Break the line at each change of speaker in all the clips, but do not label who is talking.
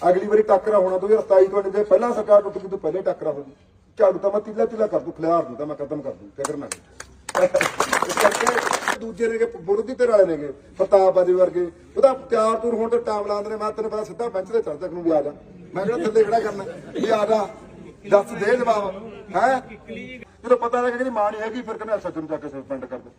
ਅਗਲੀ ਵਾਰੀ ਟੱਕਰਾ ਹੋਣਾ 2027 ਤੋਂ ਜੇ ਪਹਿਲਾਂ ਸਰਕਾਰ ਟੁੱਟ ਗਈ ਤੋਂ ਪਹਿਲੇ ਟੱਕਰਾ ਹੋ ਝਾੜੂ ਤਾਂ ਮੈਂ ਤੀਲਾ ਤੀਲਾ ਕਰ ਦੂ, ਖਿਲਾਰ ਦੂ ਤਾਂ ਮੈਂ ਖਤਮ ਕਰ ਦੂ, ਫਿਕਰ ਨਾ ਇਸ ਕਰਕੇ ਦੂਜੇ ਨੇਗੇ ਵਿਰੋਧੀ ਧਿਰ ਵਾਲੇ ਨੇਗੇ, ਪ੍ਰਤਾਪ ਬਾਜੀ ਵਰਗੇ। ਉਹਦਾ ਤਿਆਰ ਤੂਰ ਹੋਣ ਤੇ ਟਾਈਮ ਲਾਉਂਦੇ ਨੇ, ਮੈਂ ਤੈਨੂੰ ਪਤਾ ਸਿੱਧਾ ਬੈਂਚ ਤੇ ਚੜ ਤੱਕ ਨੂੰ ਵੀ ਆ ਜਾ। ਮੈਂ ਕਿਹੜਾ ਥੱਲੇ ਖੜਾ ਕਰਨਾ ਵੀ ਆ ਜਾ। ਦੱਸ ਦੇ ਜਵਾਬ, ਹੈ? ਜਦੋਂ ਪਤਾ ਲੱਗ ਕਿ ਮਾਂ ਨਹੀਂ ਹੈਗੀ, ਫਿਰ ਕਹਿੰਦਾ ਸੱਚ ਨੂੰ ਜਾ ਕੇ ਸਸਪੈਂਡ ਕਰ ਦੋ।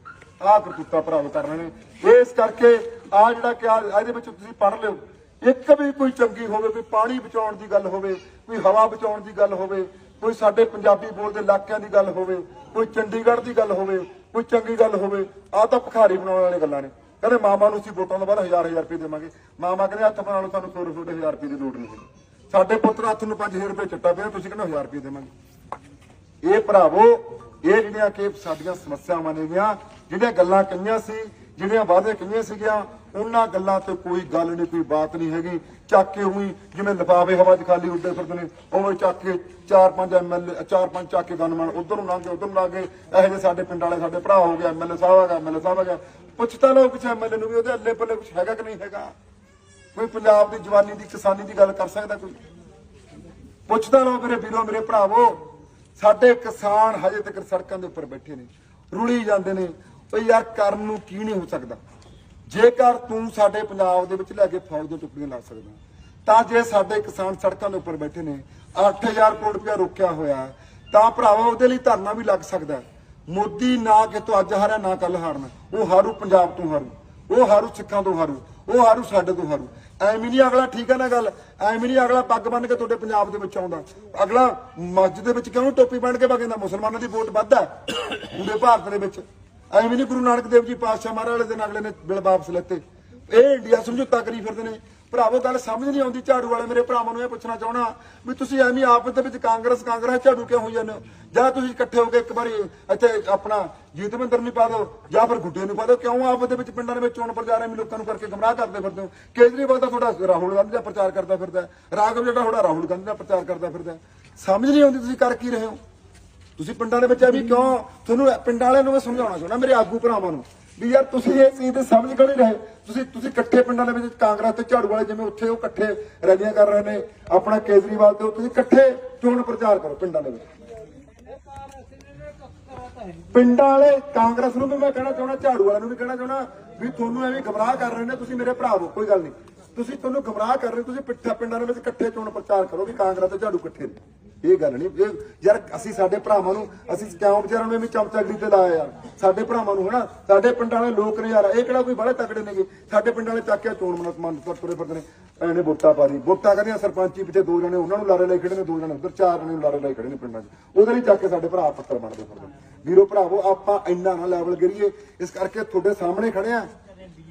ਆਹ ਕਰਤੂਤਾ ਭਰਾਵ ਕਰ ਰਹੇ ਨੇ। ਇਸ ਕਰਕੇ ਆ ਜਿਹੜਾ ਕਿ ਇਹਦੇ ਵਿੱਚ ਤੁਸੀਂ ਪੜ੍ਹ ਲਿਓ। ਇੱਕ ਵੀ ਕੋਈ ਚੰਗੀ ਹੋਵੇ, ਕੋਈ ਪਾਣੀ ਬਚਾਉਣ ਦੀ ਗੱਲ ਹੋਵੇ, ਕੋਈ ਹਵਾ ਬਚਾਉਣ ਦੀ ਗੱਲ ਹੋਵੇ, ਕੋਈ ਸਾਡੇ ਪੰਜਾਬੀ ਬੋਲਦੇ ਇਲਾਕਿਆਂ ਦੀ ਗੱਲ ਹੋਵੇ, ਕੋਈ ਚੰਡੀਗੜ੍ਹ ਦੀ ਗੱਲ ਹੋਵੇ, ਕੋਈ ਚੰਗੀ ਗੱਲ ਹੋਵੇ ਆ ਤਾਂ ਭਖਾਰੀ ਬਣਾਉਣ ਵਾਲੀਆਂ ਗੱਲਾਂ ਨੇ। ਕਹਿੰਦੇ ਮਾਮਾ ਨੂੰ ਅਸੀਂ ਵੋਟਾਂ ਤੋਂ ਬਾਅਦ ਹਜ਼ਾਰ ਹਜ਼ਾਰ ਰੁਪਏ ਦੇਵਾਂਗੇ। ਮਾਮਾ ਕਹਿੰਦੇ ਹੱਥ ਬਣਾਉਣ ਲਓ, ਸਾਨੂੰ 100 ਰੁਪਏ ਹਜ਼ਾਰ ਰੁਪਏ ਦੀ ਲੋੜ ਨਹੀਂ ਹੈ ਸਾਡੇ ਪੁੱਤਰ ਹੱਥ ਨੂੰ 5000 ਰੁਪਏ ਚਿੱਟਾ ਪਿਆ, ਤੁਸੀਂ ਕਹਿੰਦੇ 1000 ਰੁਪਏ ਦੇਵਾਂਗੇ। ਇਹ ਭਰਾਵੋ, ਇਹ ਜਿਹੜੀਆਂ ਕਿ ਸਾਡੀਆਂ ਸਮੱਸਿਆਵਾਂ ਨੇਗੀਆਂ, ਜਿਹੜੀਆਂ ਗੱਲਾਂ ਕਹੀਆਂ ਸੀ, ਜਿਹੜੀਆਂ ਵਾਅਦੇ ਕਹੀਆਂ ਸੀਗੀਆਂ ਉਹਨਾਂ ਗੱਲਾਂ ਤੇ ਕੋਈ ਗੱਲ ਨਹੀਂ, ਕੋਈ ਬਾਤ ਨਹੀਂ ਹੈਗੀ। ਚੱਕ ਕੇ ਉਹੀ ਜਿਵੇਂ ਲਿਫਾਫੇ ਹਵਾ 'ਚ ਖਾਲੀ ਉੱਡੇ ਫਿਰਦੇ ਨੇ, ਉਵੇਂ ਚੱਕ ਕੇ ਚਾਰ ਪੰਜ ਐਮਐਲਏ ਚਾਰ ਪੰਜ ਚੱਕ ਕੇ ਗਨਮੈਨ ਉਧਰ ਨੂੰ ਲੰਘ ਉਧਰ ਨੂੰ ਲੰਘ ਇਹੋ ਜਿਹੇ ਸਾਡੇ ਪਿੰਡ ਵਾਲੇ, ਸਾਡੇ ਭਰਾ ਹੋ ਗਏ ਐਮਐਲਏ ਸਾਹਿਬ ਆ ਗਿਆ ਐਮਐਲਏ ਸਾਹਿਬ ਆ ਗਿਆ ਪੁੱਛਤਾ ਲਓ ਕਿਸੇ ਐਮਐਲਏ ਨੂੰ ਵੀ ਉਹਦੇ ਅੱਲੇ ਪੱਲੇ ਕੁਝ ਹੈਗਾ ਕਿ ਨਹੀਂ ਹੈਗਾ। ਕੋਈ ਪੰਜਾਬ ਦੀ ਜਵਾਨੀ ਦੀ, ਕਿਸਾਨੀ ਦੀ ਗੱਲ ਕਰ ਸਕਦਾ ਕੋਈ? ਪੁੱਛਦਾ ਲਓ ਮੇਰੇ ਵੀਰੋ, ਮੇਰੇ ਭਰਾਵੋ, ਸਾਡੇ ਕਿਸਾਨ ਹਜੇ ਤੱਕ ਸੜਕਾਂ ਦੇ ਉੱਪਰ ਬੈਠੇ ਨੇ, ਰੁਲੀ ਜਾਂਦੇ ਨੇ। ਓ ਯਾਰ ਕਰਨ ਨੂੰ ਕੀ ਨਹੀਂ ਹੋ ਸਕਦਾ? ਜੇਕਰ ਤੂੰ ਸਾਡੇ ਪੰਜਾਬ ਦੇ ਵਿੱਚ ਲੈ ਕੇ ਫੌਜ ਦੀਆਂ ਟੁਕੜੀਆਂ ਲਾ ਸਕਦਾ ਤਾਂ ਜੇ ਸਾਡੇ ਕਿਸਾਨ ਸੜਕਾਂ ਦੇ ਉੱਪਰ ਬੈਠੇ ਨੇ 8000 ਕਰੋੜ ਰੁਪਇਆ ਰੋਕਿਆ ਹੋਇਆ, ਤਾਂ ਭਰਾਵਾ ਉਹਦੇ ਲਈ ਧਰਨਾ ਵੀ ਲੱਗ ਸਕਦਾ ਮੋਦੀ ਨਾ ਕਿਤੋਂ ਅੱਜ ਹਾਰਿਆ, ਨਾ ਕੱਲ ਹਾਰਨਾ। ਉਹ ਹਾਰੂ ਪੰਜਾਬ ਤੋਂ ਹਾਰੂ। ਉਹ ਹਾਰੂ ਸਿੱਖਾਂ ਤੋਂ ਹਾਰੂ। ਉਹ ਹਾਰੂ ਸਾਡੇ ਤੋਂ ਹਾਰੂ। ਐਵੇਂ ਨਹੀਂ ਅਗਲਾ ਠੀਕ ਹੈ ਨਾ ਗੱਲ? ਐਵੇਂ ਨਹੀਂ ਅਗਲਾ ਪੱਗ ਬੰਨ ਕੇ ਤੁਹਾਡੇ ਪੰਜਾਬ ਦੇ ਵਿੱਚ ਆਉਂਦਾ? ਅਗਲਾ ਮਸਜਿਦ ਦੇ ਵਿੱਚ ਕਿਉਂ ਟੋਪੀ ਬੰਨ ਕੇ ਵਗਦਾ? ਮੁਸਲਮਾਨਾਂ ਦੀ ਵੋਟ ਵੱਧ ਹੈ। ਪੂਰੇ ਭਾਰਤ ਦੇ ਵਿੱਚ। ਐਵੇਂ ਨਹੀਂ ਗੁਰੂ ਨਾਨਕ ਦੇਵ ਜੀ ਪਾਤਸ਼ਾਹ ਮਹਾਰਾਜ ਦੇ ਦਿਨ ਅਗਲੇ ਨੇ ਬਿਲ ਵਾਪਸ ਲੈਤੇ। ਇਹ ਇੰਡੀਆ ਸਮਝੌਤਾ ਕਰੀ ਫਿਰਦੇ ਨੇ। ਭਰਾਵੋ, ਗੱਲ ਸਮਝ ਨਹੀਂ ਆਉਂਦੀ ਝਾੜੂ ਵਾਲੇ ਮੇਰੇ ਭਰਾਵਾਂ ਨੂੰ ਇਹ ਪੁੱਛਣਾ ਚਾਹਣਾ ਵੀ ਤੁਸੀਂ ਐਵੇਂ ਆਪਸ ਦੇ ਵਿੱਚ ਕਾਂਗਰਸ ਕਾਂਗਰਸ ਝਾੜੂ ਕਿਉਂ ਹੋਈ ਜਾਂਦੇ ਹੋ? ਜਾਂ ਤੁਸੀਂ ਇਕੱਠੇ ਹੋ ਕੇ ਇੱਕ ਵਾਰੀ ਇੱਥੇ ਆਪਣਾ ਜੀਤਵਿੰਦਰ ਨੂੰ ਪਾ ਦਿਓ? ਜਾਂ ਫਿਰ ਗੁੱਡੇ ਨੂੰ ਪਾ ਦਿਓ? ਕਿਉਂ ਆਪਸ ਦੇ ਵਿੱਚ ਪਿੰਡਾਂ ਦੇ ਵਿੱਚ ਚੋਣ ਪ੍ਰਚਾਰ ਐਵੇਂ ਲੋਕਾਂ ਨੂੰ ਕਰਕੇ ਗਮਰਾਹ ਕਰਦੇ ਫਿਰਦੇ ਹੋ? ਕੇਜਰੀਵਾਲ ਦਾ ਤੁਹਾਡਾ ਰਾਹੁਲ ਗਾਂਧੀ ਦਾ ਪ੍ਰਚਾਰ ਕਰਦਾ ਫਿਰਦਾ ਰਾਘਵ ਜਿਹੜਾ ਤੁਹਾਡਾ ਰਾਹੁਲ ਗਾਂਧੀ ਦਾ ਪ੍ਰਚਾਰ ਕਰਦਾ ਫਿਰਦਾ ਸਮਝ ਨਹੀਂ ਆਉਂਦੀ ਤੁਸੀਂ ਕਰ ਕੀ ਰਹੇ ਹੋ? ਤੁਸੀਂ ਪਿੰਡਾਂ ਦੇ ਵਿੱਚ ਐਵੇਂ ਕਿਉਂ ਤੁਹਾਨੂੰ ਪਿੰਡਾਂ ਵਾਲਿਆਂ ਨੂੰ ਮੈਂ ਸਮਝਾਉਣਾ ਚਾਹੁੰਦਾ ਮੇਰੇ ਆਗੂ ਭਰਾਵਾਂ ਨੂੰ ਵੀ ਯਾਰ ਤੁਸੀਂ ਇਹ ਚੀਜ਼ ਤੇ ਸਮਝ ਕਿਉਂ ਨਹੀਂ ਰਹੇ? ਤੁਸੀਂ ਤੁਸੀਂ ਇਕੱਠੇ ਪਿੰਡਾਂ ਦੇ ਵਿੱਚ ਕਾਂਗਰਸ ਤੇ ਝਾੜੂ ਵਾਲੇ ਜਿਵੇਂ ਉੱਥੇ ਉਹ ਇਕੱਠੇ ਰੈਲੀਆਂ ਕਰ ਰਹੇ ਨੇ ਆਪਣਾ ਕੇਜਰੀਵਾਲ ਤੇ ਤੁਸੀਂ ਇਕੱਠੇ ਚੋਣ ਪ੍ਰਚਾਰ ਕਰੋ ਪਿੰਡਾਂ ਦੇ ਵਿੱਚ। ਪਿੰਡਾਂ ਵਾਲੇ ਕਾਂਗਰਸ ਨੂੰ ਵੀ ਮੈਂ ਕਹਿਣਾ ਚਾਹੁੰਦਾ ਝਾੜੂ ਵਾਲਿਆਂ ਨੂੰ ਵੀ ਕਹਿਣਾ ਚਾਹੁੰਦਾ ਵੀ ਤੁਹਾਨੂੰ ਐਵੇਂ ਗਮਰਾਹ ਕਰ ਰਹੇ ਨੇ ਤੁਸੀਂ ਮੇਰੇ ਭਰਾ ਹੋ ਕੋਈ ਗੱਲ ਨਹੀਂ। ਤੁਸੀਂ ਤੁਹਾਨੂੰ ਗਮਰਾਹ ਕਰ ਰਹੇ ਹੋ, ਤੁਸੀਂ ਪਿੱਠਾ ਪਿੰਡਾਂ ਦੇ ਵਿੱਚ ਇਕੱਠੇ ਚੋਣ ਪ੍ਰਚਾਰ ਕਰੋ ਵੀ ਕਾਂਗਰਸ ਤੇ ਝਾੜੂ ਇਕੱਠੇ ਨੇ। ਇਹ ਗੱਲ ਨਹੀਂ। ਇਹ ਯਾਰ ਅਸੀਂ ਸਾਡੇ ਭਰਾਵਾਂ ਨੂੰ, ਅਸੀਂ ਕਿਉਂ ਵਿਚਾਰਾਂ ਨੂੰ ਐਵੇਂ ਚਮਚਾਗਰੀ ਤੇ ਲਾਇਆ ਯਾਰ? ਸਾਡੇ ਭਰਾਵਾਂ ਨੂੰ ਹਨਾ, ਸਾਡੇ ਪਿੰਡਾਂ ਵਾਲੇ ਲੋਕ ਨੇ ਯਾਰ, ਇਹ ਕਿਹੜਾ ਕੋਈ ਬੜੇ ਤਕੜੇ ਨੇਗੇ? ਸਾਡੇ ਪਿੰਡਾਂ ਵਾਲੇ ਚੱਕਿਆ ਚੋਣ ਮਨ ਮਨ ਤੁਰੇ ਫਿਰਦੇ ਨੇ। ਐਨੇ ਵੋਟਾਂ ਪਾ ਦੀ। ਵੋਟਾਂ ਕਰਨੀਆਂ ਸਰਪੰਚੀ ਪਿੱਛੇ ਦੋ ਜਣੇ, ਉਹਨਾਂ ਨੂੰ ਲਾਰੇ ਲਾਈ ਖੜੇ ਨੇ, ਦੋ ਜਣੇ ਉਧਰ, ਚਾਰ ਜਣੇ ਲਾਰੇ ਲਾਈ ਖੜੇ ਨੇ ਪਿੰਡਾਂ 'ਚ। ਉਹਦੇ ਲਈ ਚੱਕ ਕੇ ਸਾਡੇ ਭਰਾ ਪੱਤਰ ਬਣਦੇ ਫਿਰਦੇ ਵੀਰੋ ਭਰਾਵੋ, ਆਪਾਂ ਇੰਨਾ ਨਾ ਲੈਵਲ ਕਰੀਏ ਇਸ ਕਰਕੇ ਤੁਹਾਡੇ ਸਾਹਮਣੇ ਖੜੇ ਆ।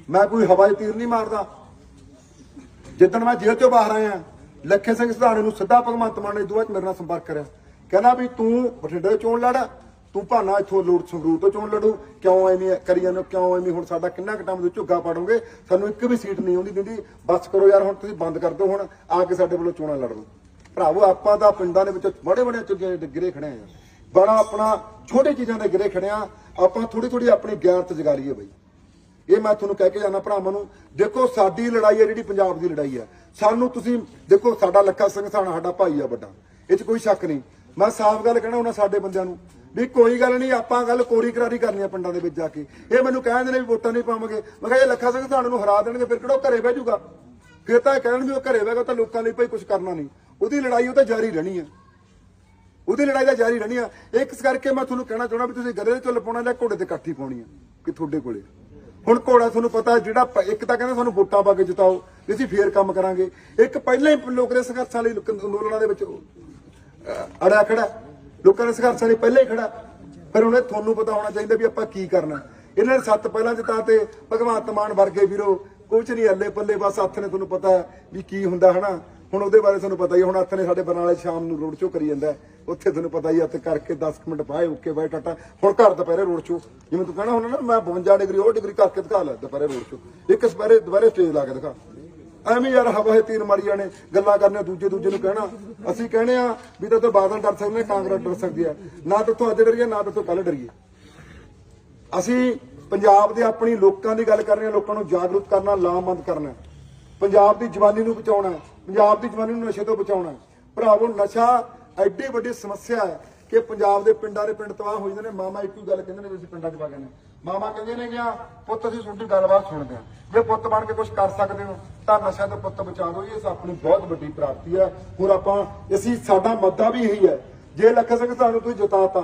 ਮੈਂ ਕੋਈ ਹਵਾਈ ਤੀਰ ਨਹੀਂ ਮਾਰਦਾ। ਜਿੱਦਣ ਮੈਂ ਜੇਲ੍ਹ ਚੋਂ ਬਾਹਰ ਆਇਆ ਲੱਖੇ ਸਿੰਘ ਸਿਧਾਣੇ ਨੂੰ ਸਿੱਧਾ ਭਗਵੰਤ ਮਾਨ ਨੇ ਦੁਆ ਮੇਰੇ ਨਾਲ ਸੰਪਰਕ ਕਰਿਆ। ਕਹਿੰਦਾ ਵੀ ਤੂੰ ਬਠਿੰਡੇ ਤੋਂ ਚੋਣ ਲੜ, ਤੂੰ ਭਾਨਾ ਇੱਥੋਂ ਲੋੜ ਸੰਗਰੂਰ ਤੋਂ ਚੋਣ ਲੜੂ। ਕਿਉਂ ਐਵੇਂ ਕਰੀ ਜਾਂਦੇ ਕਿਉਂ ਐਵੇਂ ਹੁਣ ਸਾਡਾ ਕਿੰਨਾ ਕੁ ਟਾਈਮ ਦੇ ਝੁੱਗਾ ਪਾੜੋਗੇ? ਸਾਨੂੰ ਇੱਕ ਵੀ ਸੀਟ ਨਹੀਂ ਆਉਂਦੀ ਦਿੰਦੀ। ਬਸ ਕਰੋ ਯਾਰ, ਹੁਣ ਤੁਸੀਂ ਬੰਦ ਕਰ ਦਿਓ ਹੁਣ, ਆ ਕੇ ਸਾਡੇ ਵੱਲੋਂ ਚੋਣਾਂ ਲੜ। ਲਓ ਭਰਾਵੋ, ਆਪਾਂ ਤਾਂ ਪਿੰਡਾਂ ਦੇ ਵਿੱਚ ਬੜੇ ਬੜੇ ਚੁੱਗੇ ਗਿਰੇ ਖੜੇ ਆ ਬੜਾ ਆਪਣਾ ਛੋਟੇ ਚੀਜ਼ਾਂ ਦੇ ਗਿਰੇ ਖੜੇ ਆ ਆਪਾਂ ਥੋੜੀ ਥੋੜੀ ਆਪਣੀ ਗਿਆਨਤ ਜਗਾ ਲਈਏ ਬਈ। ਇਹ ਮੈਂ ਤੁਹਾਨੂੰ ਕਹਿ ਕੇ ਜਾਣਾ ਭਰਾਵਾਂ ਨੂੰ, ਦੇਖੋ ਸਾਡੀ ਲੜਾਈ ਹੈ ਜਿਹੜੀ ਪੰਜਾਬ ਦੀ ਲੜਾਈ ਹੈ। ਸਾਨੂੰ ਤੁਸੀਂ ਦੇਖੋ ਸਾਡਾ ਲੱਖਾ ਸਿੰਘ ਸਾਣਾ ਸਾਡਾ ਭਾਈ ਆ ਵੱਡਾ। ਇਹ 'ਚ ਕੋਈ ਸ਼ੱਕ ਨਹੀਂ। ਮੈਂ ਸਾਫ਼ ਗੱਲ ਕਹਿਣਾ ਉਹਨਾਂ ਸਾਡੇ ਬੰਦਿਆਂ ਨੂੰ, ਵੀ ਕੋਈ ਗੱਲ ਨਹੀਂ, ਆਪਾਂ ਗੱਲ ਕੋਰੀ ਕਰਾਰੀ ਕਰਨੀ ਆ ਪਿੰਡਾਂ ਦੇ ਵਿੱਚ ਜਾ ਕੇ। ਇਹ ਮੈਨੂੰ ਕਹਿੰਦੇ ਨੇ ਵੀ ਵੋਟਾਂ ਨਹੀਂ ਪਾਵਾਂਗੇ। ਮੈਂ ਕਿਹਾ ਇਹ ਲੱਖਾ ਸਿੰਘ ਸਾਣਾ ਨੂੰ ਹਰਾ ਦੇਣਗੇ, ਫਿਰ ਕਿਹੜਾ ਉਹ ਘਰੇ ਬਹਿ ਜਾਊਗਾ? ਫਿਰ ਤਾਂ ਇਹ ਕਹਿਣ ਵੀ ਉਹ ਘਰੇ ਬਹਿ ਗਿਆ ਤਾਂ ਲੋਕਾਂ ਲਈ ਭਾਈ ਕੁਝ ਕਰਨਾ ਨਹੀਂ। ਉਹਦੀ ਲੜਾਈ ਉਹ ਤਾਂ ਜਾਰੀ ਰਹਿਣੀ ਹੈ ਉਹਦੀ ਲੜਾਈ ਤਾਂ ਜਾਰੀ ਰਹਿਣੀ ਆ। ਇੱਕ ਇਸ ਕਰਕੇ ਮੈਂ ਤੁਹਾਨੂੰ ਕਹਿਣਾ ਚਾਹੁੰਦਾ ਵੀ ਤੁਸੀਂ ਗਧੇ ਦੇ ਚੁੱਲ ਪਾਉਣਾ ਜਾਂ ਘੋੜੇ ਤੇ ਕਾਠੀ ਪਾਉਣੀ ਆ, ਕਿ ਤੁਹਾਡੇ ਕੋਲੇ। ਹੁਣ ਘੋੜਾ ਤੁਹਾਨੂੰ ਪਤਾ ਜਿਹੜਾ ਪ- ਇੱਕ ਤਾਂ ਕਹਿੰਦੇ ਸਾਨੂੰ ਵੋਟਾਂ ਪਾ ਕੇ ਜਿਤਾਓ ਵੀ ਅਸੀਂ ਫੇਰ ਕੰਮ ਕਰਾਂਗੇ। ਇੱਕ ਪਹਿਲਾਂ ਹੀ ਲੋਕ ਦੇ ਸੰਘਰਸ਼ਾਂ ਲਈ ਲੋਕ ਅੰਦੋਲਨਾਂ ਦੇ ਵਿੱਚ ਅਹ, ਅੜਿਆ ਖੜਾ ਲੋਕਾਂ ਦੇ ਸੰਘਰਸ਼ਾਂ ਲਈ ਪਹਿਲਾਂ ਹੀ ਖੜਾ ਫਿਰ ਉਹਨੇ ਤੁਹਾਨੂੰ ਪਤਾ ਹੋਣਾ ਚਾਹੀਦਾ ਵੀ ਆਪਾਂ ਕੀ ਕਰਨਾ ਇਹਨਾਂ ਨੇ ਸੱਤ ਪਹਿਲਾਂ ਜਿਤਾ ਤੇ ਭਗਵੰਤ ਮਾਨ ਵਰਗੇ ਵੀਰੋ ਕੁਝ ਨਹੀਂ ਹੱਲੇ ਪੱਲੇ ਬਸ ਹੱਥ ਨੇ ਤੁਹਾਨੂੰ ਪਤਾ ਵੀ ਕੀ ਹੁੰਦਾ ਹਨਾ? ਹੁਣ ਉਹਦੇ ਬਾਰੇ ਤੁਹਾਨੂੰ ਪਤਾ ਹੀ ਹੈ, ਹੁਣ ਹੱਥ ਨੇ ਸਾਡੇ ਬਰਨਾਲੇ ਸ਼ਾਮ ਨੂੰ ਰੋਡ ਸ਼ੋਅ ਕਰੀ ਜਾਂਦਾ ਉੱਥੇ ਤੁਹਾਨੂੰ ਪਤਾ ਹੀ ਹੈ, ਹੱਥ ਕਰਕੇ 10 minute bye okay bye tata. ਹੁਣ ਘਰ ਦੁਪਹਿਰੇ ਰੋਡ ਸ਼ੋਅ ਜਿਵੇਂ ਤੂੰ ਕਹਿਣਾ ਹੁੰਦਾ ਨਾ ਮੈਂ 52 ਡਿਗਰੀ ਉਹ ਡਿਗਰੀ ਕਰਕੇ ਦਿਖਾ ਲੈ ਦੁਪਹਿਰੇ ਰੋਡ ਸ਼ੋ ਇੱਕ ਸਪੈਰੇ ਦੁਪਹਿਰੇ ਸਟੇਜ ਲਾ ਕੇ ਦਿਖਾ। ਐਵੇਂ ਯਾਰ ਹਵਾਏ ਤੀਰ ਮਾਰੀ ਨੇ ਗੱਲਾਂ ਕਰਨੇ ਦੂਜੇ ਦੂਜੇ ਨੂੰ ਕਹਿਣਾ। ਅਸੀਂ ਕਹਿੰਦੇ ਆ ਵੀ ਤਾਂ ਬਾਦਲ ਡਰ ਸਕਦੇ ਨੇ ਕਾਂਗਰਸ ਡਰ ਸਕਦੀ ਹੈ ਨਾ ਤਾਂ ਤੋਂ ਅੱਜ ਡਰੀਏ ਨਾ ਤਾਂ ਕੱਲ ਡਰੀਏ। ਅਸੀਂ ਪੰਜਾਬ ਦੇ ਆਪਣੀ ਲੋਕਾਂ ਦੀ ਗੱਲ ਕਰਨੀ ਰਹੇ ਲੋਕਾਂ ਨੂੰ ਜਾਗਰੂਕ ਕਰਨਾ ਲਾਮਬੰਦ ਕਰਨਾ। ਪੰਜਾਬ ਦੀ ਜਵਾਨੀ ਨੂੰ ਬਚਾਉਣਾ। ਪੰਜਾਬ ਦੀ ਜਵਾਨੀ ਨੂੰ ਨਸ਼ੇ ਤੋਂ ਬਚਾਉਣਾ ਭਰਾਵੋ, ਨਸ਼ਾ ਐਡੀ ਵੱਡੀ ਸਮੱਸਿਆ ਹੈ ਕਿ ਪੰਜਾਬ ਦੇ ਪਿੰਡਾਂ ਦੇ ਪਿੰਡ ਤਬਾਹ ਹੋ ਜਾਂਦੇ ਨੇ। ਮਾਮਾ ਇੱਕੋ ਹੀ ਗੱਲ ਕਹਿੰਦੇ ਨੇ ਵੀ ਪਿੰਡਾਂ 'ਚ ਪਾ ਗਏ ਮਾਮਾ ਕਹਿੰਦੇ ਨੇ ਗਿਆ ਪੁੱਤ, ਅਸੀਂ ਤੁਹਾਡੀ ਗੱਲਬਾਤ ਸੁਣਦੇ ਹਾਂ। ਜੇ ਪੁੱਤ ਬਣ ਕੇ ਕੁਝ ਕਰ ਸਕਦੇ ਹੋ, ਤਾਂ ਨਸ਼ਾ ਤੋਂ ਪੁੱਤ ਬਚਾ ਲਓ ਇਹ ਆਪਣੀ ਬਹੁਤ ਵੱਡੀ ਪ੍ਰਾਪਤੀ ਹੈ। ਹੋਰ ਆਪਾਂ ਅਸੀਂ ਸਾਡਾ ਮੁੱਦਾ ਵੀ ਇਹੀ ਹੈ। ਜੇ ਲੱਖਾ ਸਿੰਘ ਸਾਨੂੰ ਤੁਸੀਂ ਜਿਤਾਤਾ,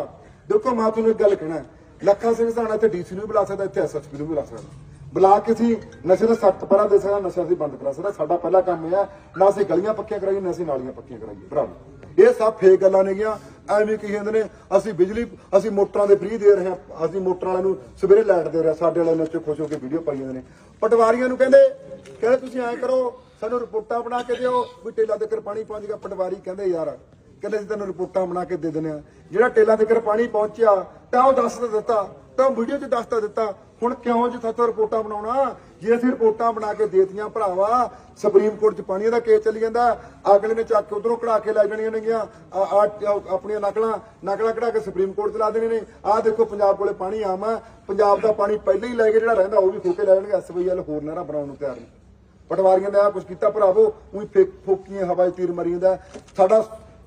ਦੇਖੋ ਮੈਂ ਤੁਹਾਨੂੰ ਇੱਕ ਗੱਲ ਕਹਿਣਾ ਹੈ। ਲੱਖਾ ਸਿੰਘ ਸਾਡਾ ਇੱਥੇ ਡੀਸੀ ਨੂੰ ਵੀ ਬੁਲਾ ਸਕਦਾ, ਇੱਥੇ ਐਸਐਸਪੀ ਨੂੰ ਵੀ ਬੁਲਾ ਸਕਦਾ। ਬੁਲਾ ਕੇ ਅਸੀਂ ਨਸ਼ੇ ਦਾ ਸਖਤ ਪਰਾ ਦੇ ਸਕਦਾ ਨਸ਼ਾ ਅਸੀਂ ਬੰਦ ਕਰਾ ਸਕਦਾ। ਸਾਡਾ ਪਹਿਲਾ ਕੰਮ ਇਹ ਹੈ ਨਾ ਅਸੀਂ ਗਲੀਆਂ ਪੱਕੀਆਂ ਕਰਾਈਏ, ਨਾ ਅਸੀਂ ਨਾਲੀਆਂ ਪੱਕੀਆਂ ਕਰਾਈਏ। ਭਰਾਵੋ ਇਹ ਸਭ ਫੇਕ ਗੱਲਾਂ ਨੇਗੀਆਂ ਐਵੇਂ ਕੀ ਕਹਿੰਦੇ ਨੇ, ਅਸੀਂ ਬਿਜਲੀ, ਅਸੀਂ ਮੋਟਰਾਂ ਦੇ ਫ੍ਰੀ ਦੇ ਰਹੇ ਹਾਂ। ਅਸੀਂ ਮੋਟਰਾਂ ਵਾਲਿਆਂ ਨੂੰ ਸਵੇਰੇ ਲਾਈਟ ਦੇ ਰਹੇ ਹਾਂ। ਸਾਡੇ ਵਾਲਿਆਂ ਨੇ ਖੁਸ਼ ਹੋ ਕੇ ਵੀਡੀਓ ਪਾਈ ਜਾਂਦੇ ਨੇ। ਪਟਵਾਰੀਆਂ ਨੂੰ ਕਹਿੰਦੇ ਕਹਿੰਦੇ ਤੁਸੀਂ ਐਂ ਕਰੋ, ਸਾਨੂੰ ਰਿਪੋਰਟਾਂ ਬਣਾ ਕੇ ਦਿਓ। ਵੀ ਟੇਲਾ ਦੇ ਪਾਣੀ ਪਹੁੰਚ ਗਿਆ, ਪਟਵਾਰੀ ਕਹਿੰਦੇ, ਯਾਰ, ਕਹਿੰਦੇ ਅਸੀਂ ਤੈਨੂੰ ਰਿਪੋਰਟਾਂ ਬਣਾ ਕੇ ਦੇ ਦਿੰਦੇ ਆ ਜਿਹੜਾ ਟੇਲਾਂ ਦੇ ਪਾਣੀ ਪਹੁੰਚਿਆ, ਤਾਂ ਉਹ ਦੱਸ ਤਾਂ ਦਿੱਤਾ, ਤਾਂ ਵੀਡੀਓ 'ਚ ਦੱਸ ਤਾਂ ਦਿੱਤਾ। ਹੁਣ ਕਿਉਂ ਜੀ ਰਿਪੋਰਟਾਂ ਬਣਾਉਣਾ? ਜੇ ਅਸੀਂ ਰਿਪੋਰਟਾਂ ਬਣਾ ਕੇ ਦੇਤੀਆਂ ਭਰਾਵਾ ਸੁਪਰੀਮ ਕੋਰਟ 'ਚ ਪਾਣੀ ਦਾ ਕੇਸ ਚੱਲੀ ਜਾਂਦਾ, ਅਗਲੇ ਨੇ ਚੱਕ ਕੇ ਉਧਰੋਂ ਕਢਾ ਕੇ ਲੈ ਜਾਣੀਆਂ ਨੇਗੀਆਂ। ਆ ਆਪਣੀਆਂ ਨਕਲਾਂ ਨਕਲਾਂ ਕਢਾ ਕੇ ਸੁਪਰੀਮ ਕੋਰਟ 'ਚ ਲਾ ਦੇਣੇ ਨੇ। ਆਹ ਦੇਖੋ, ਪੰਜਾਬ ਕੋਲੇ ਪਾਣੀ ਆਮ ਆ। ਪੰਜਾਬ ਦਾ ਪਾਣੀ ਪਹਿਲਾਂ ਹੀ ਲੈ ਕੇ ਜਿਹੜਾ ਰਹਿੰਦਾ, ਉਹ ਵੀ ਖੋ ਲੈ ਜਾਣਗੇ ਐਸਵਾਈਐਲ ਹੋਰ ਨਹਿਰਾਂ ਬਣਾਉਣ ਨੂੰ ਤਿਆਰ ਨੇ। ਪਟਵਾਰੀਆਂ ਨੇ ਆ ਕੁਝ ਕੀਤਾ, ਭਰਾਵੋ, ਉਹੀ ਫੇਕ, ਫੋਕੀਆਂ ਹਵਾਈ ਤੀਰ ਮਰੀ ਜਾਂਦਾ। ਸਾਡਾ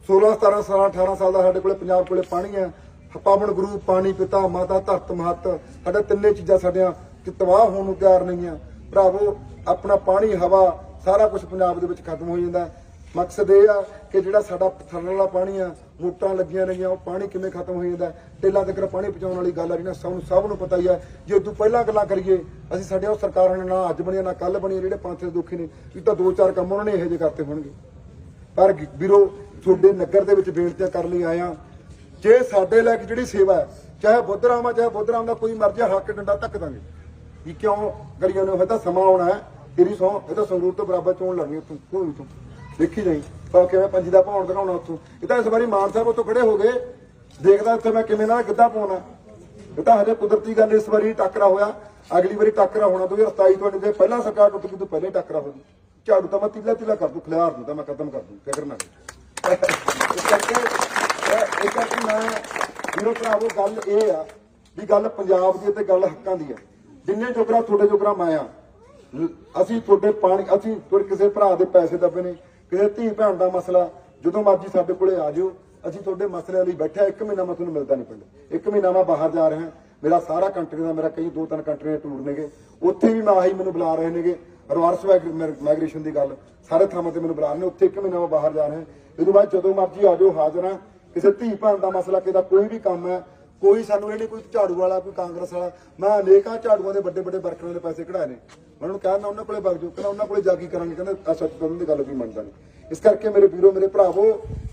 16 17 ਸਾਲ 18 ਸਾਲ ਦਾ ਸਾਡੇ ਕੋਲੇ, ਪੰਜਾਬ ਕੋਲੇ ਪਾਣੀ ਹੈ ਪਾਵਨ ਗੁਰੂ, ਪਾਣੀ ਪਿਤਾ, ਮਾਤਾ ਧਰਤ ਮਹਤ, ਸਾਡੇ ਤਿੰਨੇ ਚੀਜ਼ਾਂ ਸਾਡੀਆਂ ਕਿ ਤਬਾਹ ਹੋਣ ਨੂੰ ਤਿਆਰ ਨਹੀਂ ਆ। ਭਰਾਵੋ, ਆਪਣਾ ਪਾਣੀ, ਹਵਾ, ਸਾਰਾ ਕੁਝ ਪੰਜਾਬ ਦੇ ਵਿੱਚ ਖਤਮ ਹੋ ਜਾਂਦਾ। ਮਕਸਦ ਇਹ ਆ ਕਿ ਜਿਹੜਾ ਸਾਡਾ ਥਰਨਲ ਵਾਲਾ ਪਾਣੀ ਆ, ਮੋਟਰਾਂ ਲੱਗੀਆਂ ਰਹੀਆਂ, ਉਹ ਪਾਣੀ ਕਿਵੇਂ ਖਤਮ ਹੋ ਜਾਂਦਾ? ਹੈ। ਟੇਲਾਂ ਤੱਕ ਪਾਣੀ ਪਹੁੰਚਾਉਣ ਵਾਲੀ ਗੱਲ ਆ, ਜਿਹਨਾਂ ਸਭ ਨੂੰ ਸਭ ਨੂੰ ਪਤਾ ਹੀ ਆ। ਜੇ ਉਦੋਂ ਪਹਿਲਾਂ ਗੱਲਾਂ ਕਰੀਏ, ਅਸੀਂ ਸਾਡੇ ਉਹ ਸਰਕਾਰਾਂ ਨੇ ਨਾ ਅੱਜ ਬਣੀਆਂ, ਨਾ ਕੱਲ ਬਣੀਆਂ, ਜਿਹੜੇ ਪੰਜ ਛੇ ਦੁਖੀ ਨੇ, ਇਹ ਤਾਂ ਦੋ ਚਾਰ ਕੰਮ ਉਹਨਾਂ ਨੇ ਇਹੋ ਜਿਹੇ ਕਰਤੇ ਹੋਣਗੇ। ਪਰ ਵੀਰੋ ਤੁਹਾਡੇ ਨਗਰ ਦੇ ਵਿੱਚ ਬੇਨਤੀਆਂ ਕਰਨ ਲਈ ਆਇਆ। ਜੇ ਸਾਡੇ ਲੈ ਕੇ ਜਿਹੜੀ ਸੇਵਾ ਹੈ, ਚਾਹੇ ਬੁੱਧਰਾਮ ਆ, ਚਾਹੇ ਬੁੱਧਰਾਮ ਦਾ ਕੋਈ ਮਰਜ਼ੀ ਹੱਕ ਡੰਡਾ ਤੱਕ ਦਾਂਗੇ। ਇਹ ਕਿਉਂ ਕਰੀਆਂ ਨੇ ਹੋਇਆ ਤਾਂ ਸਮਾਂ ਆਉਣਾ ਹੈ? ਤੇਰੀ ਸੌ ਇਹ ਤਾਂ ਸੰਗਰੂਰ ਤੋਂ ਬਰਾਬਰ ਚੋਣ ਲੜਨੀ ਤੂੰ ਕੋਈ ਤੂੰ ਦੇਖੀ ਜਾਈ ਤਾਂ ਕਿਵੇਂ ਪੰਜੀ ਦਾ ਭਾਉਣ ਦਿਖਾਉਣਾ ਉੱਥੋਂ। ਇਹ ਤਾਂ ਇਸ ਵਾਰੀ ਮਾਨ ਸਾਹਿਬ ਉੱਥੋਂ ਖੜੇ ਹੋ ਗਏ। ਦੇਖਦਾ ਉੱਥੇ ਮੈਂ ਕਿਵੇਂ ਨਾਲ ਗਿੱਧਾ ਪਾਉਣਾ। ਇਹ ਤਾਂ ਹਜੇ ਕੁਦਰਤੀ ਗੱਲ ਇਸ ਵਾਰੀ ਟੱਕਰਾ ਹੋਇਆ। ਅਗਲੀ ਵਾਰੀ ਟੱਕਰਾ ਹੋਣਾ 2027 ਤੋਂ ਜੇ ਪਹਿਲਾਂ ਸਰਕਾਰ ਟੁੱਟ ਗਈ ਤੋਂ ਪਹਿਲਾਂ ਹੀ ਟੱਕਰਾ ਹੋ ਝਾੜੂ ਤਾਂ ਮੈਂ ਤਿੱਲਾ ਤਿੱਲਾ ਕਰ ਦੂ, ਖਿਲਾਰ ਦੂ, ਤਾਂ ਮੈਂ ਕਦਮ ਕਰ ਦੂ, ਫਿਕਰ ਨਾ ਕਰ। ਕਰਕੇ ਇਹ- ਇਹ ਮੈਂ, ਵੀਰੋ ਭਰਾਵੋ, ਗੱਲ ਇਹ ਆ ਵੀ ਗੱਲ ਪੰਜਾਬ ਦੀ ਤੇ ਗੱਲ ਹੱਕਾਂ ਦੀ ਆ ਜਿੰਨੇ ਜੋਗਰਾ ਤੁਹਾਡੇ ਜੋਗਰਾ ਮੈਂ ਆ। ਅਸੀਂ ਤੁਹਾਡੇ ਪਾਣੀ, ਅਸੀਂ ਤੁਹਾਡੇ ਕਿਸੇ ਭਰਾ ਦੇ ਪੈਸੇ ਦੱਬੇ ਨੇ ਕਿਸੇ ਧੀ ਭੈਣ ਦਾ ਮਸਲਾ, ਜਦੋਂ ਮਰਜ਼ੀ ਸਾਡੇ ਕੋਲੇ ਆ ਜਿਓ। ਅਸੀਂ ਤੁਹਾਡੇ ਮਸਲਿਆਂ ਲਈ ਬੈਠੇ ਇੱਕ ਮਹੀਨਾ ਮੈਂ ਤੁਹਾਨੂੰ ਮਿਲਦਾ ਨਹੀਂ ਪਿੰਡ। ਇੱਕ ਮਹੀਨਾ ਮੈਂ ਬਾਹਰ ਜਾ ਰਿਹਾ, ਮੇਰਾ ਸਾਰਾ ਕੰਟਰੀ ਦਾ, ਮੇਰਾ ਕਈ ਦੋ ਤਿੰਨ ਕੰਟਰੀਆਂ ਦੇ ਟੂਰ ਨੇਗੇ। ਉੱਥੇ ਵੀ ਮੈਂ ਆਹੀ ਮੈਨੂੰ ਬੁਲਾ ਰਹੇ ਨੇਗੇ, ਰਿਵਰਸ ਮਾਈਗ੍ਰੇਸ਼ਨ ਦੀ ਗੱਲ। ਸਾਰੇ ਥਾਵਾਂ ਤੇ ਮੈਨੂੰ ਬੁਲਾ ਰਹੇ ਨੇ, ਉੱਥੇ ਇੱਕ ਮਹੀਨਾ ਮੈਂ ਬਾਹਰ ਜਾ ਰਿਹਾ। ਇਹ ਬਾਅਦ ਜਦੋਂ ਮਰਜ਼ੀ ਆ ਜਾਓ, ਹਾਜ਼ਰ ਹਾਂ। ਕਿਸੇ ਧੀ ਭੈਣ ਦਾ ਮਸਲਾ, ਕਿਸੇ ਕੋਈ ਵੀ ਕੰਮ ਹੈ, ਕੋਈ ਸਾਨੂੰ ਇਹ ਨਹੀਂ ਕੋਈ ਝਾੜੂ ਵਾਲਾ, ਕੋਈ ਕਾਂਗਰਸ ਵਾਲਾ, ਮੈਂ ਅਨੇਕਾਂ ਝਾੜੂਆਂ ਦੇ ਵੱਡੇ ਵੱਡੇ ਵਰਕਰਾਂ ਦੇ ਪੈਸੇ ਕਢਾਏ ਨੇ। ਮੈਂ ਉਹਨਾਂ ਨੂੰ ਕਹਿੰਦਾ ਉਹਨਾਂ ਕੋਲੇ ਵਗ ਜਾਓ, ਕਹਿੰਦਾ ਉਹਨਾਂ ਕੋਲੇ ਜਾ ਕੀ ਕਰਾਂਗੇ, ਕਹਿੰਦਾ ਸੱਚ ਤੋਂ ਦੀ ਗੱਲ ਕੋਈ ਮੰਨਦਾ ਨਹੀਂ। ਇਸ ਕਰਕੇ ਮੇਰੇ ਵੀਰੋ, ਮੇਰੇ ਭਰਾਵੋ,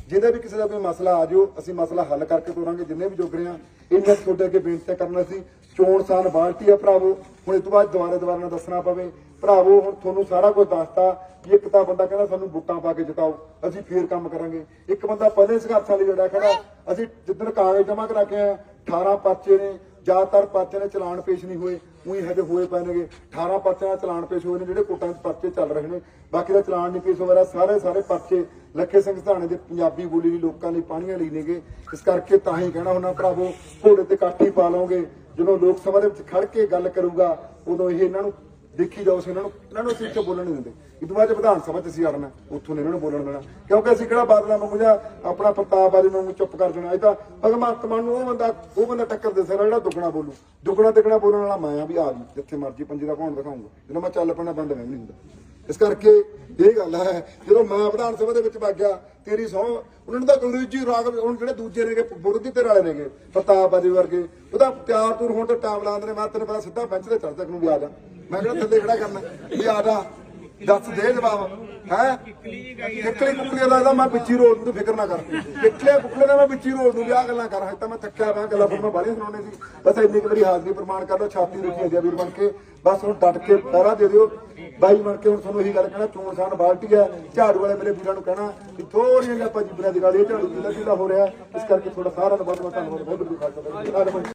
ਜਿਹਦੇ ਵੀ ਕਿਸੇ ਦਾ ਕੋਈ ਮਸਲਾ ਆ ਜਾਓ ਅਸੀਂ ਮਸਲਾ ਹੱਲ ਕਰਕੇ ਤੋਰਾਂਗੇ, ਜਿੰਨੇ ਵੀ ਜੋਗਰੇ ਆ ਇਹਨਾਂ ਤੁਹਾਡੇ ਅੱਗੇ ਬੇਨਤੀ ਕਰਨਾ ਸੀ, ਚੋਣ ਸਾਨ ਬਾਲਟੀ ਆ ਭਰਾਵੋ, ਹੁਣ ਇਸ ਤੋਂ ਬਾਅਦ ਦੁਬਾਰਾ ਦੁਬਾਰਾ ਨਾ ਦੱਸਣਾ ਪਵੇ ਭਰਾਵੋ, ਹੁਣ ਤੁਹਾਨੂੰ ਸਾਰਾ ਕੁਝ ਦੱਸਤਾ, ਵੀ ਇੱਕ ਤਾਂ ਬੰਦਾ ਕਹਿੰਦਾ ਸਾਨੂੰ ਵੋਟਾਂ ਪਾ ਕੇ ਜਿਤਾਓ ਅਸੀਂ ਫੇਰ ਕੰਮ ਕਰਾਂਗੇ। ਇੱਕ ਬੰਦਾ ਪਹਿਲੇ ਸੰਘਰਸ਼ਾਂ ਲਈ ਜਿਹੜਾ ਖੜਾ ਅਸੀਂ ਜਿੱਦਣ ਕਾਗਜ਼ ਜਮ੍ਹਾਂ ਕਰਾ ਕੇ ਆਇਆ 18 ਪਰਚੇ ਨੇ, ਜ਼ਿਆਦਾਤਰ ਪਰਚੇ ਨੇ ਚਲਾਨ ਪੇਸ਼ ਨਹੀਂ ਹੋਏ, ਉਹੀ ਹਜੇ ਹੋਏ ਪਏ ਨੇਗੇ। 18 ਪਰਚਿਆਂ ਦੇ ਚਲਾਨ ਪੇਸ਼ ਹੋਏ ਨੇ, ਜਿਹੜੇ ਕੋਟਾਂ 'ਚ ਪਰਚੇ ਚੱਲ ਰਹੇ ਨੇ। ਬਾਕੀ ਦਾ ਚਲਾਨ ਨਹੀਂ ਪੇਸ਼ ਹੋਇਆ, ਸਾਰੇ ਸਾਰੇ ਪਰਚੇ ਲੱਖੇ ਸਿੰਘ ਸਧਾਣੇ ਦੇ ਪੰਜਾਬੀ ਬੋਲੀ ਲਈ, ਲੋਕਾਂ ਲਈ, ਪਾਣੀਆਂ ਲਈ ਨੇਗੇ। ਇਸ ਕਰਕੇ ਤਾਂ ਹੀ ਕਹਿਣਾ ਹੁੰਦਾ ਭਰਾਵੋ, ਘੋੜੇ ਤੇ ਕਾਠੀ ਪਾ ਲਓਗੇ। ਜਦੋਂ ਲੋਕ ਸਭਾ ਦੇ ਵਿੱਚ ਖੜ ਕੇ ਗੱਲ ਕਰੂਗਾ, ਉਦੋਂ ਇਹ ਇਹਨਾਂ ਨੂੰ ਦੇਖੀ ਜਾਓ ਅਸੀਂ ਇਹਨਾਂ ਨੂੰ ਇਹਨਾਂ ਨੂੰ ਅਸੀਂ ਇੱਥੇ ਬੋਲਣ ਨਹੀਂ ਦਿੰਦੇ। ਇਹ ਤੋਂ ਬਾਅਦ 'ਚ ਵਿਧਾਨ ਸਭਾ 'ਚ ਅਸੀਂ ਅੜਨਾ ਉੱਥੋਂ ਨਹੀਂ ਇਹਨਾਂ ਨੂੰ ਬੋਲਣ ਦੇਣਾ। ਕਿਉਂਕਿ ਅਸੀਂ ਕਿਹੜਾ ਬਾਦਲਾਂ ਵਾਂਗੂ ਜਾਂ ਆਪਣਾ ਪ੍ਰਤਾਪ ਆਦਿ ਵਾਂਗੂ ਚੁੱਪ ਕਰ ਦੇਣਾ ਇਹ ਤਾਂ ਭਗਵੰਤ ਮਾਨ ਨੂੰ ਉਹ ਬੰਦਾ ਉਹ ਬੰਦਾ ਟੱਕਰ ਦੇ ਸਕਦਾ ਜਿਹੜਾ ਦੁੱਗਣਾ ਬੋਲੂ। ਦੁੱਗਣਾ ਤਿੱਗਣਾ ਬੋਲਣ ਵਾਲਾ ਮੈਂ ਵੀ ਆ ਜੀ, ਜਿੱਥੇ ਮਰਜ਼ੀ ਪੰਜੀ ਦਾ ਕੌਣ ਦਿਖਾਉਂਗਾ। ਜਦੋਂ ਮੈਂ ਚੱਲ ਪੈਣਾ ਬੰਦ ਮੈਂ ਵੀ ਨਹੀਂ ਹੁੰਦਾ। ਇਸ ਕਰਕੇ ਇਹ ਗੱਲ ਹੈ, ਜਦੋਂ ਮੈਂ ਵਿਧਾਨ ਸਭਾ ਦੇ ਵਿੱਚ ਵਗ ਗਿਆ, ਤੇਰੀ ਸਹੁੰ ਉਹਨਾਂ ਨੇ ਤਾਂ ਅੰਗਰੇਜ਼ੀ ਰਾਗ, ਹੁਣ ਜਿਹੜੇ ਦੂਜੇ ਨੇਗੇ ਵਿਰੋਧੀ ਧਿਰ ਵਾਲੇ ਨੇਗੇ, ਪ੍ਰਤਾਪ ਆਦਿ ਵਰਗੇ, ਉਹਦਾ ਪਿਆਰ ਤੁਰ ਹੋਣ ਤੇ ਟਾਈਮ ਲਾਉਂਦੇ ਨੇ, ਮੈਂ ਤੈਨੂੰ ਪਤਾ ਸਿੱਧਾ ਬੈਂਚ ਤੇ ਚੜ ਤੱਕ ਨੂੰ ਵੀ ਆ ਜਾ। ਮੈਂ ਕਿਹੜਾ ਥੱਲੇ ਖੜਾ ਕਰਨਾ। ਵੀ ਆ ਜਾ, ਦੱਸ ਦੇ ਜਵਾਬ। ਹੈ? ਕਿੱਕਲੀ ਕੁੱਕਲੀ ਦਾ ਮੈਂ ਪਿੱਛੀ ਰੋਲ ਨੂੰ ਫਿਕਰ ਨਾ ਕਰ। ਕਿੱਕਲੇ ਕੁੱਕਲੇ ਦਾ ਮੈਂ ਪਿੱਛੀ ਰੋਲ ਨੂੰ ਵੀ ਗੱਲਾਂ ਕਰ, ਹਜੇ ਤਾਂ ਮੈਂ ਥੱਕਿਆ ਪਿਆ, ਗੱਲਾਂ ਫਿਰ ਮੈਂ ਬਾਹਲੀਆਂ ਸੁਣਾਉਣੇ ਸੀ। ਬਸ ਇੰਨੀ ਕੁ ਵਾਰੀ ਹਾਜ਼ਰੀ ਪ੍ਰਮਾਣ ਕਰ ਲਓ, ਛਾਤੀ ਰੁਕੀ ਜਾਂਦੀ ਵੀਰ ਬਣ ਕੇ। ਬਸ ਹੁਣ ਡਟ ਕੇ ਪਹਿਰਾ ਦੇ ਦਿਓ। ਬਾਈ ਬਣ ਕੇ ਹੁਣ ਤੁਹਾਨੂੰ ਇਹੀ ਗੱਲ ਕਹਿਣਾ, ਚੋਣ ਸਾਨ ਬਾਲਟੀ ਹੈ। ਝਾੜੂ ਵਾਲੇ ਮੇਰੇ ਵੀਰਾਂ ਨੂੰ ਕਹਿਣਾ ਕਿ ਥੋੜੀਆਂ ਜਿਹਾ ਭਾਜੀ ਬਿਨਾਂ ਦੀ ਗੱਲ, ਇਹ ਝਾੜੂ ਜਿੱਲਾ ਜਿੱਲਾ ਹੋ ਰਿਹਾ। ਇਸ ਕਰਕੇ ਥੋੜਾ ਸਾਰਾ ਦਾ ਬਹੁਤ ਬਹੁਤ ਧੰਨਵਾਦ ਬਹੁਤ ਬਹੁਤ ਖਾਲਸਾ